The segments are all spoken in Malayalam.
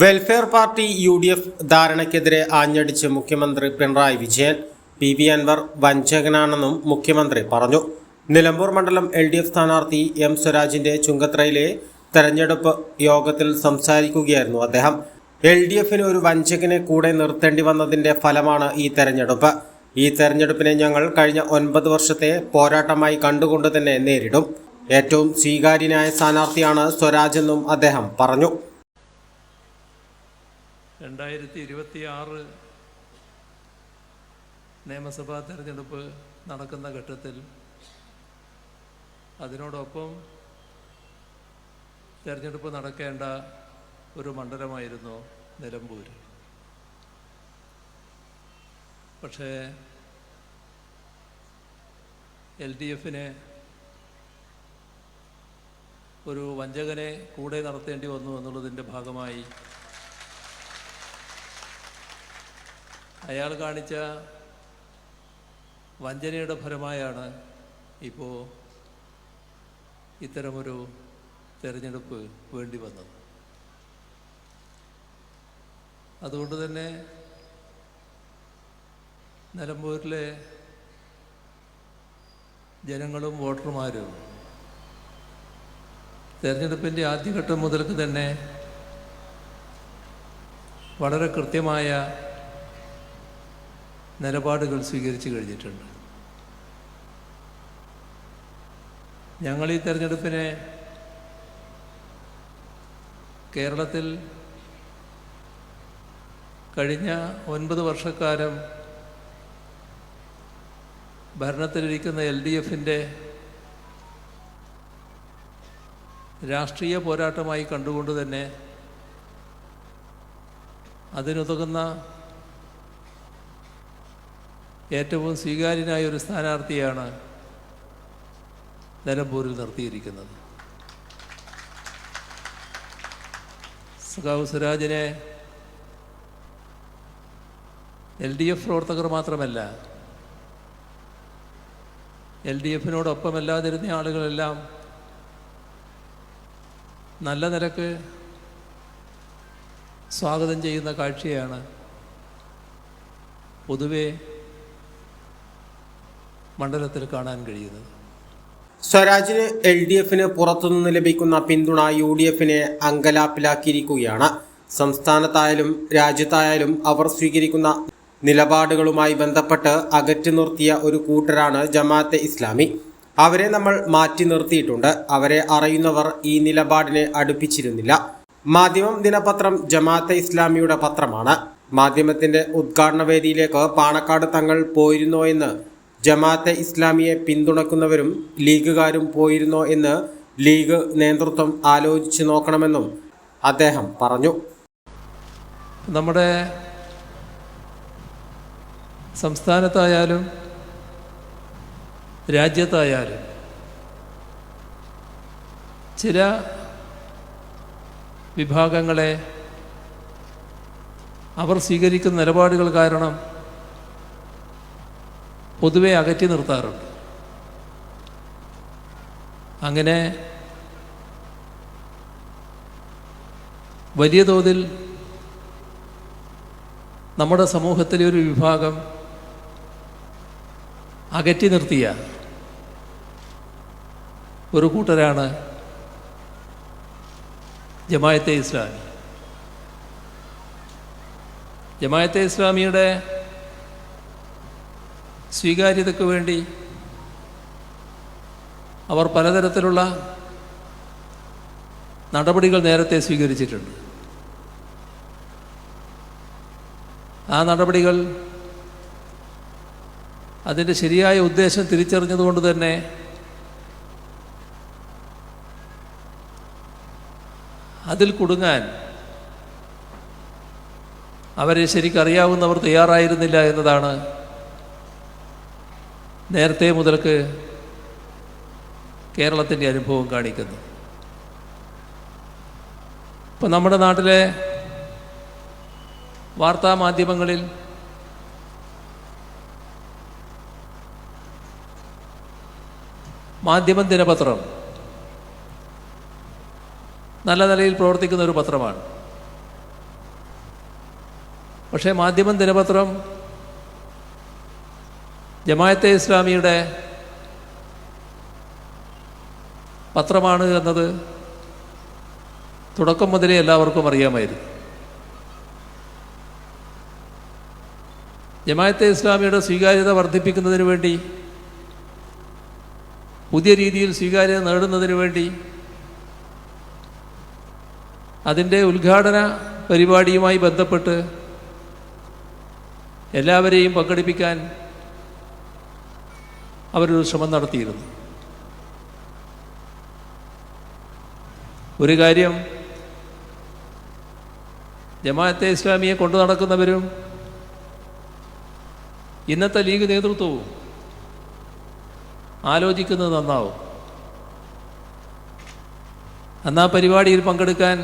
welfare party U D F ധാരണയ്ക്കെതിരെ ആഞ്ഞടിച്ച് മുഖ്യമന്ത്രി പിണറായി വിജയൻ പി വി അൻവർ വഞ്ചകനാണെന്നും മുഖ്യമന്ത്രി പറഞ്ഞു. നിലമ്പൂർ മണ്ഡലം എൽ ഡി എഫ് സ്ഥാനാർത്ഥി എം സ്വരാജിന്റെ ചുങ്കത്രയിലെ തെരഞ്ഞെടുപ്പ് യോഗത്തിൽ സംസാരിക്കുകയായിരുന്നു അദ്ദേഹം. എൽ ഡി എഫിന് ഒരു വഞ്ചകനെ കൂടെ നിർത്തേണ്ടി വന്നതിന്റെ ഫലമാണ് ഈ തെരഞ്ഞെടുപ്പ്. ഈ തെരഞ്ഞെടുപ്പിനെ ഞങ്ങൾ കഴിഞ്ഞ ഒൻപത് വർഷത്തെ പോരാട്ടമായി കണ്ടുകൊണ്ട് തന്നെ നേരിടും. ഏറ്റവും സ്വീകാര്യനായ സ്ഥാനാർത്ഥിയാണ് സ്വരാജെന്നും അദ്ദേഹം പറഞ്ഞു. രണ്ടായിരത്തി ഇരുപത്തി ആറ് നിയമസഭാ തെരഞ്ഞെടുപ്പ് നടക്കുന്ന ഘട്ടത്തിൽ അതിനോടൊപ്പം തെരഞ്ഞെടുപ്പ് നടക്കേണ്ട ഒരു മണ്ഡലമായിരുന്നു നിലമ്പൂർ പക്ഷേ എൽ ഡി എഫിന് ഒരു വഞ്ചകനെ കൂടെ നടത്തേണ്ടി വന്നു എന്നുള്ളതിന്റെ ഭാഗമായി അയാൾ കാണിച്ച വഞ്ചനയുടെ ഫലമായാണ് ഇപ്പോൾ ഇത്തരമൊരു തെരഞ്ഞെടുപ്പ് വേണ്ടി വന്നത്. അതുകൊണ്ട് തന്നെ നിലമ്പൂരിലെ ജനങ്ങളും വോട്ടർമാരും തെരഞ്ഞെടുപ്പിന്റെ ആദ്യഘട്ടം മുതൽക്ക് തന്നെ വളരെ കൃത്യമായ നിലപാടുകൾ സ്വീകരിച്ചു കഴിഞ്ഞിട്ടുണ്ട്. ഞങ്ങൾ ഈ തെരഞ്ഞെടുപ്പിനെ കേരളത്തിൽ കഴിഞ്ഞ ഒൻപത് വർഷക്കാലം ഭരണത്തിലിരിക്കുന്ന എൽ ഡി എഫിന്റെ രാഷ്ട്രീയ പോരാട്ടമായി കണ്ടുകൊണ്ട് തന്നെ അതിനുതകുന്ന ഏറ്റവും സ്വീകാര്യനായ ഒരു സ്ഥാനാർത്ഥിയാണ് നിലമ്പൂരിൽ നിർത്തിയിരിക്കുന്നത്. സഖാവ് സ്വരാജിനെ എൽ ഡി എഫ് പ്രവർത്തകർ മാത്രമല്ല എൽ ഡി എഫിനോടൊപ്പമല്ലാതിരുന്ന ആളുകളെല്ലാം നല്ല നിലയ്ക്ക് സ്വാഗതം ചെയ്യുന്ന കാഴ്ചയാണ് പൊതുവെ മണ്ഡലത്തിൽ കാണാൻ കഴിയുന്നത്. സ്വരാജിന് എൽ ഡി എഫിന് പുറത്തുനിന്ന് ലഭിക്കുന്ന പിന്തുണ യു ഡി എഫിനെ അങ്കലാപ്പിലാക്കിയിരിക്കുകയാണ്. സംസ്ഥാനത്തായാലും രാജ്യത്തായാലും അവർ സ്വീകരിക്കുന്ന നിലപാടുകളുമായി ബന്ധപ്പെട്ട് അകറ്റി നിർത്തിയ ഒരു കൂട്ടരാണ് ജമാഅത്തെ ഇസ്ലാമി. അവരെ നമ്മൾ മാറ്റി നിർത്തിയിട്ടുണ്ട്. അവരെ അറിയുന്നവർ ഈ നിലപാടിനെ അടുപ്പിച്ചിരുന്നില്ല. മാധ്യമം ദിനപത്രം ജമാഅത്തെ ഇസ്ലാമിയുടെ പത്രമാണ്. മാധ്യമത്തിന്റെ ഉദ്ഘാടന വേദിയിലേക്ക് പാണക്കാട് തങ്ങൾ പോയിരുന്നോ എന്ന് ജമാഅത്തെ ഇസ്ലാമിയെ പിന്തുണക്കുന്നവരും ലീഗുകാരും പോയിരുന്നോ എന്ന് ലീഗ് നേതൃത്വം ആലോചിച്ച് നോക്കണമെന്നും അദ്ദേഹം പറഞ്ഞു. നമ്മുടെ സംസ്ഥാനത്തായാലും രാജ്യത്തായാലും ചില വിഭാഗങ്ങളെ അവർ സ്വീകരിക്കുന്ന നിലപാടുകൾ കാരണം പൊതുവെ അകറ്റി നിർത്താറുണ്ട്. അങ്ങനെ വലിയ തോതിൽ നമ്മുടെ സമൂഹത്തിലെ ഒരു വിഭാഗം അകറ്റി നിർത്തിയ ഒരു കൂട്ടരാണ് ജമായത്തെ ഇസ്ലാമി. ജമായത്തെ ഇസ്ലാമിയുടെ സ്വീകാര്യതയ്ക്ക് വേണ്ടി അവർ പലതരത്തിലുള്ള നടപടികൾ നേരത്തെ സ്വീകരിച്ചിട്ടുണ്ട്. ആ നടപടികൾ അതിന്റെ ശരിയായ ഉദ്ദേശം തിരിച്ചറിഞ്ഞതുകൊണ്ട് തന്നെ അതിൽ കുടുങ്ങാൻ അവരെ ശരിക്കറിയാവുന്നവർ തയ്യാറായിരുന്നില്ല എന്നതാണ് നേരത്തെ മുതൽക്ക് കേരളത്തിന്റെ അനുഭവം കാണിക്കുന്നു. ഇപ്പം നമ്മുടെ നാട്ടിലെ വാർത്താ മാധ്യമങ്ങളിൽ മാധ്യമം ദിനപത്രം നല്ല നിലയിൽ പ്രവർത്തിക്കുന്ന ഒരു പത്രമാണ്. പക്ഷേ മാധ്യമം ദിനപത്രം ജമായത്തെ ഇസ്ലാമിയുടെ പത്രമാണ് എന്നത് തുടക്കം മുതലേ എല്ലാവർക്കും അറിയാമായിരുന്നു. ജമായത്തെ ഇസ്ലാമിയുടെ സ്വീകാര്യത വർദ്ധിപ്പിക്കുന്നതിന് വേണ്ടി പുതിയ രീതിയിൽ സ്വീകാര്യത നേടുന്നതിന് വേണ്ടി അതിന്റെ ഉദ്ഘാടന പരിപാടിയുമായി ബന്ധപ്പെട്ട് എല്ലാവരെയും പങ്കെടുപ്പിക്കാൻ അവരൊരു ശ്രമം നടത്തിയിരുന്നു. ഒരു കാര്യം ജമാഅത്തെ ഇസ്ലാമിയെ കൊണ്ടു നടക്കുന്നവരും ഇന്നത്തെ ലീഗ് നേതൃത്വവും ആലോചിക്കുന്നത് നന്നാവും. അന്ന് ആ പരിപാടിയിൽ പങ്കെടുക്കാൻ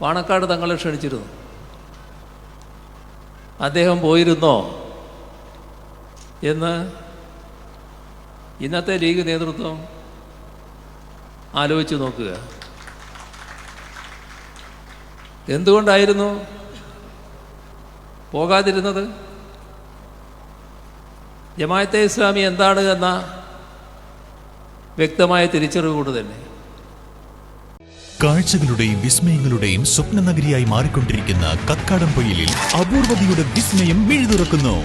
പാണക്കാട് തങ്ങളെ ക്ഷണിച്ചിരുന്നു. അദ്ദേഹം പോയിരുന്നോ? എന്ന് ഇന്നത്തെ ലീഗ് നേതൃത്വം ആലോചിച്ച് നോക്കുക. എന്തുകൊണ്ടായിരുന്നു പോകാതിരുന്നത്? ജമായത്തെ ഇസ്ലാമി എന്താണ് എന്ന വ്യക്തമായ തിരിച്ചറിവ് കൊണ്ട് തന്നെ. കാഴ്ചകളുടെയും വിസ്മയങ്ങളുടെയും സ്വപ്ന നഗരിയായി മാറിക്കൊണ്ടിരിക്കുന്ന കക്കാടംപൊയിലിൽ അപൂർവതയുടെ വിസ്മയം മിഴുതുറക്കുന്നു.